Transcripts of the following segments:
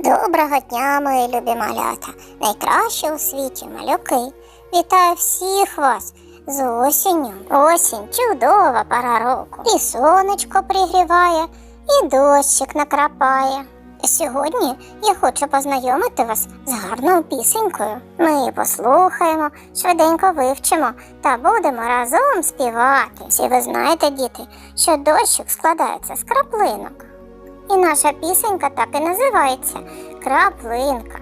Доброго дня, мої любі малята, найкращі у світі малюки. Вітаю всіх вас з осінню. Осінь чудова пора року. І сонечко пригріває, і дощик накрапає. Сьогодні я хочу познайомити вас з гарною пісенькою. Ми її послухаємо, швиденько вивчимо та будемо разом співати. Всі ви знаєте, діти, що дощик складається з краплинок. І наша пісенька так і називається Краплинка.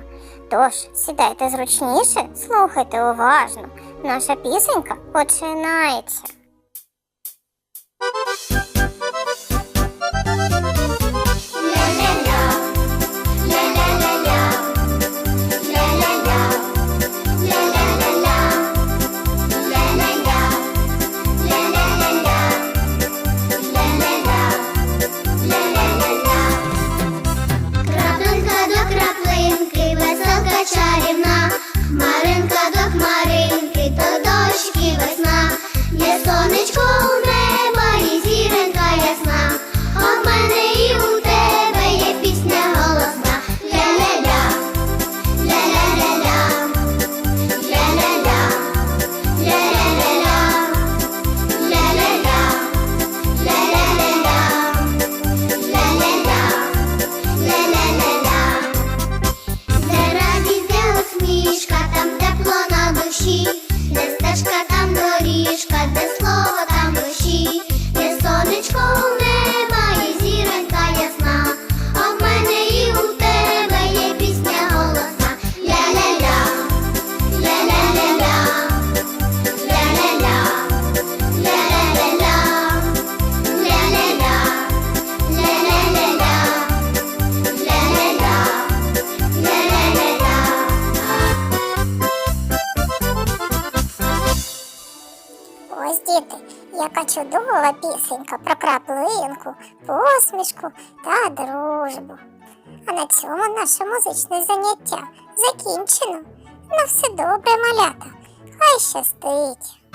Тож сідайте зручніше, слухайте уважно. Наша пісенька починається. Чарівна, Ось діти, яка чудова пісенька про краплинку, посмішку та дружбу. А на цьому наше музичне заняття закінчено. На все добре, малята. Хай щастить!